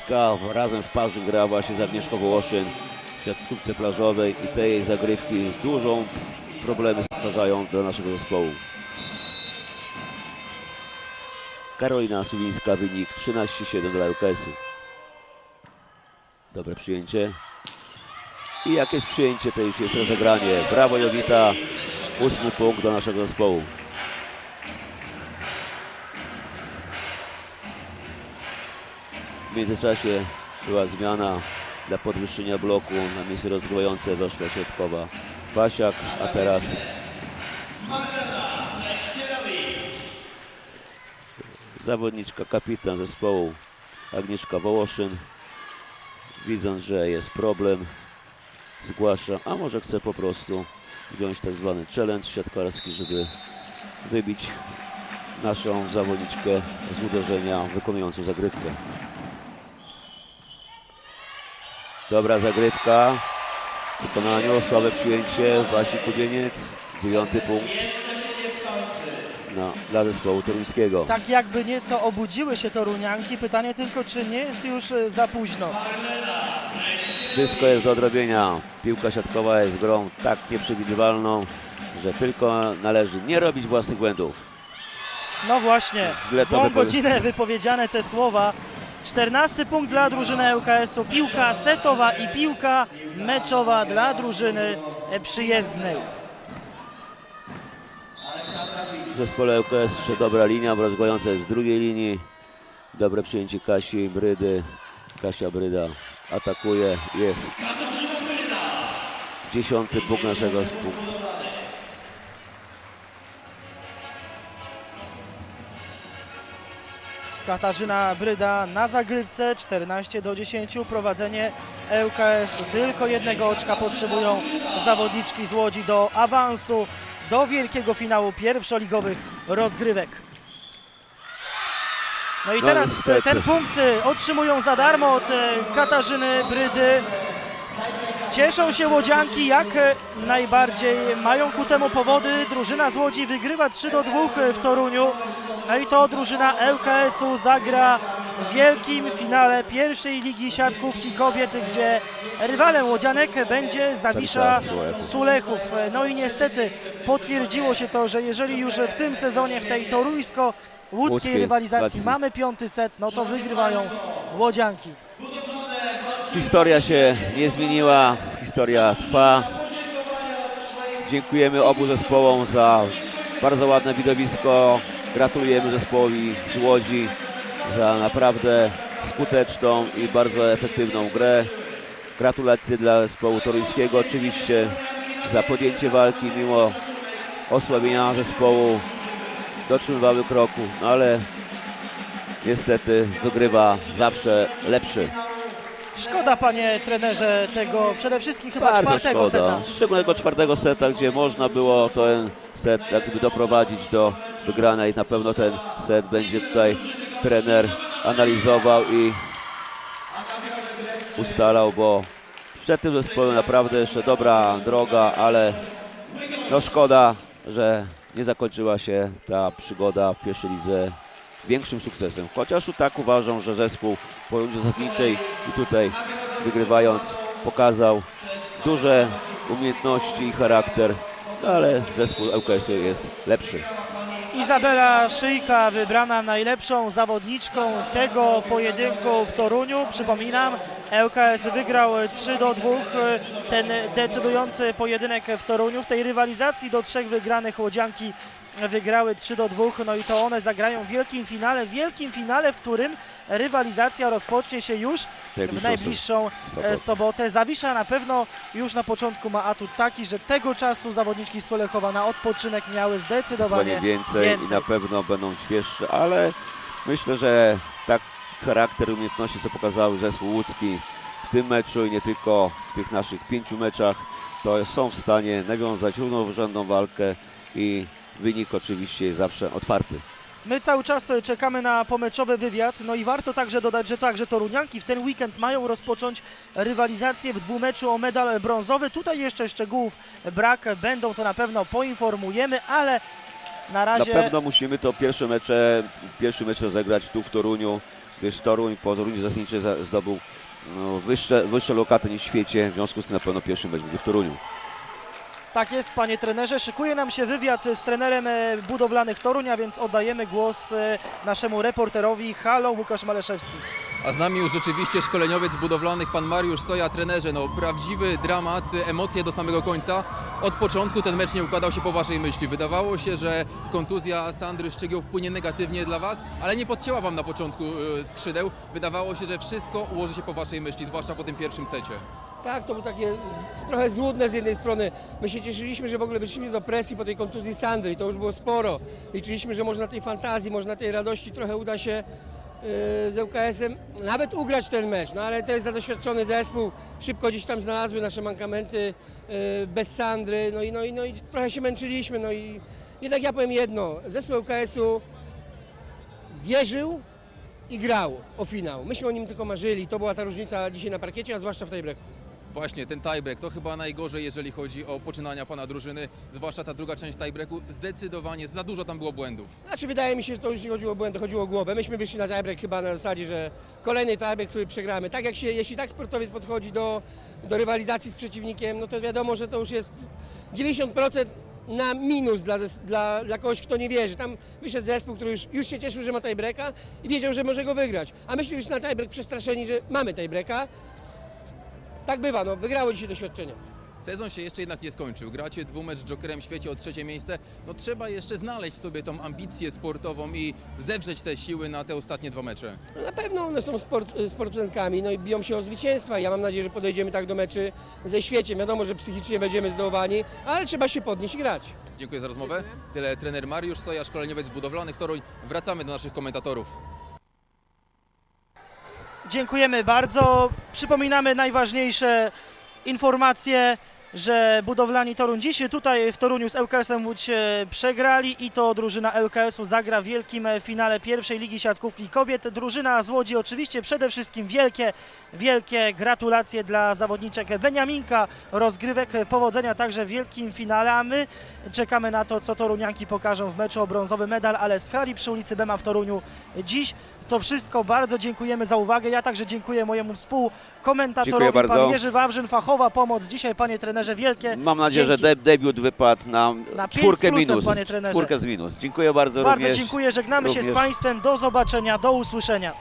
Suwińska razem w parze gra właśnie z Agnieszką Wołoszyn w siatkówce plażowej i te jej zagrywki dużą problemy stwarzają dla naszego zespołu. Karolina Suwińska, wynik 13-7 dla UKS-u. Dobre przyjęcie. I jak jest przyjęcie, to już jest rozegranie. Brawo Jowita, ósmy punkt do naszego zespołu. Międzyczasie była zmiana dla podwyższenia bloku. Na miejsce rozgrywające weszła środkowa Pasiak, a teraz zawodniczka, kapitan zespołu Agnieszka Wołoszyn. Widząc, że jest problem, zgłasza, a może chce po prostu wziąć tak zwany challenge siatkarski, żeby wybić naszą zawodniczkę z uderzenia wykonującą zagrywkę. Dobra zagrywka w wykonaniu, słabe przyjęcie, Wasi Kubieniec, dziewiąty punkt no, dla zespołu toruńskiego. Tak jakby nieco obudziły się Torunianki. Pytanie tylko, czy nie jest już e, za późno. Wszystko jest do odrobienia. Piłka siatkowa jest grą tak nieprzewidywalną, że tylko należy nie robić własnych błędów. No właśnie, Źle złą wypowie- godzinę wypowiedziane te słowa. 14 punkt dla drużyny ЛКS-u, piłka setowa i piłka meczowa dla drużyny przyjezdnej. W zespole UKS jeszcze dobra linia, rozgrywająca jest z drugiej linii. Dobre przyjęcie Kasi Brydy. Kasia Bryda atakuje, jest. Dziesiąty punkt naszego punktu. Katarzyna Bryda na zagrywce 14 do 10 prowadzenie ŁKS-u. Tylko jednego oczka potrzebują zawodniczki z Łodzi do awansu do wielkiego finału pierwszoligowych rozgrywek. No i No teraz niestety. ten punkt e, otrzymują za darmo od e, Katarzyny Brydy. Cieszą się łodzianki jak e, najbardziej. Mają ku temu powody. Drużyna z Łodzi wygrywa 3 do 2 w Toruniu. No i to drużyna ŁKS-u zagra w wielkim finale pierwszej ligi siatkówki kobiet, gdzie rywalem łodzianek będzie Zawisza Sulechów. No i niestety potwierdziło się to, że jeżeli już w tym sezonie w tej toruńsko-łódzkiej Łódzkiej rywalizacji rywalizacji. mamy piąty set, no to wygrywają łodzianki. Historia się nie zmieniła, historia trwa. Dziękujemy obu zespołom za bardzo ładne widowisko. Gratulujemy zespołowi z Łodzi za naprawdę skuteczną i bardzo efektywną grę. Gratulacje dla zespołu toruńskiego oczywiście za podjęcie walki mimo osłabienia zespołu. Dotrzymywały kroku, no ale niestety wygrywa zawsze lepszy. Szkoda, panie trenerze, tego przede wszystkim chyba Bardzo czwartego szkoda. seta. Szczególnie tego czwartego seta, gdzie można było ten set jak gdyby doprowadzić do wygranej. Na pewno ten set będzie tutaj trener analizował i ustalał, bo przed tym zespołem naprawdę jeszcze dobra droga, ale no szkoda, że nie zakończyła się ta przygoda w pierwszej lidze większym sukcesem. Chociaż tak uważam, że zespół po rundzie zasadniczej i tutaj wygrywając pokazał duże umiejętności i charakter, no ale zespół ŁKS-u jest lepszy. Izabela Szyjka wybrana najlepszą zawodniczką tego pojedynku w Toruniu. Przypominam, ŁKS wygrał 3 do 2 ten decydujący pojedynek w Toruniu. W tej rywalizacji do trzech wygranych łodzianki wygrały 3 do 2, no i to one zagrają w wielkim finale, w wielkim finale, w którym rywalizacja rozpocznie się już w najbliższą sobotę. e, sobotę. Zawisza na pewno już na początku ma atut taki, że tego czasu zawodniczki Sulechowa na odpoczynek miały zdecydowanie Zdecydowanie więcej, i więcej. na pewno będą świeższe, ale myślę, że tak charakter umiejętności, co pokazały zespół łódzki w tym meczu i nie tylko w tych naszych pięciu meczach, to są w stanie nawiązać równorzędną walkę i wynik oczywiście jest zawsze otwarty. My cały czas e, czekamy na pomeczowy wywiad, no i warto także dodać, że także Torunianki w ten weekend mają rozpocząć rywalizację w dwumeczu o medal brązowy. Tutaj jeszcze szczegółów brak, będą to na pewno poinformujemy, ale na Na razie pewno musimy to pierwsze mecze, pierwszy mecz rozegrać tu w Toruniu, Wiesz, Toruń po Toruniu zasadniczy za- zdobył no, wyższe, wyższe lokaty niż w świecie, w związku z tym na pewno pierwszym będzie w Toruniu. Tak jest, panie trenerze. Szykuje nam się wywiad z trenerem e, budowlanych Torunia, więc oddajemy głos e, naszemu reporterowi. Halo, Łukasz Maleszewski. A z nami już rzeczywiście szkoleniowiec budowlanych, pan Mariusz Soja, trenerze. No, prawdziwy dramat, emocje do samego końca. Od początku ten mecz nie układał się po waszej myśli. Wydawało się, że kontuzja Sandry Szczygieł wpłynie negatywnie dla was, ale nie podcięła wam na początku y, skrzydeł. Wydawało się, że wszystko ułoży się po waszej myśli, zwłaszcza po tym pierwszym secie. Tak, to było takie z, trochę złudne z jednej strony. My się cieszyliśmy, że w ogóle wyszliśmy do presji po tej kontuzji Sandry. To już było sporo. Liczyliśmy, że może na tej fantazji, może na tej radości trochę uda się yy, z ŁKS-em nawet ugrać ten mecz. No ale to jest za doświadczony zespół. Szybko gdzieś tam znalazły nasze mankamenty yy, bez Sandry. No i, no, i, no i trochę się męczyliśmy. No i jednak ja powiem jedno. Zespół ŁKS-u wierzył i grał o finał. Myśmy o nim tylko marzyli. To była ta różnica dzisiaj na parkiecie, a zwłaszcza w tej breaku. Właśnie, ten tiebreak to chyba najgorzej, jeżeli chodzi o poczynania pana drużyny, zwłaszcza ta druga część tiebreaku. Zdecydowanie za dużo tam było błędów. Znaczy wydaje mi się, że to już nie chodziło o błędy, chodziło o głowę. Myśmy wyszli na tiebreak chyba na zasadzie, że kolejny tiebreak, który przegramy. Tak jak się, jeśli tak sportowiec podchodzi do, do rywalizacji z przeciwnikiem, no to wiadomo, że to już jest 90% na minus dla, dla, dla kogoś, kto nie wierzy. Tam wyszedł zespół, który już, już się cieszył, że ma tiebreaka i wiedział, że może go wygrać. A myśmy już na tiebreak przestraszeni, że mamy tiebreaka. Tak bywa, no wygrało dzisiaj doświadczenie. Sezon się jeszcze jednak nie skończył. Gracie dwumecz Jokerem w świecie o trzecie miejsce. No trzeba jeszcze znaleźć w sobie tą ambicję sportową i zewrzeć te siły na te ostatnie dwa mecze. No na pewno one są sport, sportowcami, no i biją się o zwycięstwa. Ja mam nadzieję, że podejdziemy tak do meczy ze świeciem. Wiadomo, że psychicznie będziemy zdołowani, ale trzeba się podnieść i grać. Dziękuję za rozmowę. Tyle trener Mariusz Soja, szkoleniowiec budowlanych Toruń. Wracamy do naszych komentatorów. Dziękujemy bardzo. Przypominamy najważniejsze informacje, że budowlani Toruń dzisiaj tutaj w Toruniu z ŁKS-em Łódź e, przegrali i to drużyna ŁKS-u zagra w wielkim e, finale pierwszej ligi siatkówki kobiet. Drużyna z Łodzi oczywiście przede wszystkim wielkie, wielkie gratulacje dla zawodniczek Beniaminka, rozgrywek powodzenia także w wielkim finale, a my czekamy na to, co Torunianki pokażą w meczu o brązowy medal, ale z hali przy ulicy Bema w Toruniu dziś to wszystko. Bardzo dziękujemy za uwagę. Ja także dziękuję mojemu współkomentatorowi, pan Jerzy Wawrzyn, fachowa pomoc. Dzisiaj, panie trenerze, wielkie Mam nadzieję, dzięki. że de debiut wypadł na, Na czwórkę plusem, minus. panie trenerze. Czwórkę z minus. Dziękuję bardzo, Bardzo również. dziękuję, żegnamy się z również. państwem. Do zobaczenia, do usłyszenia.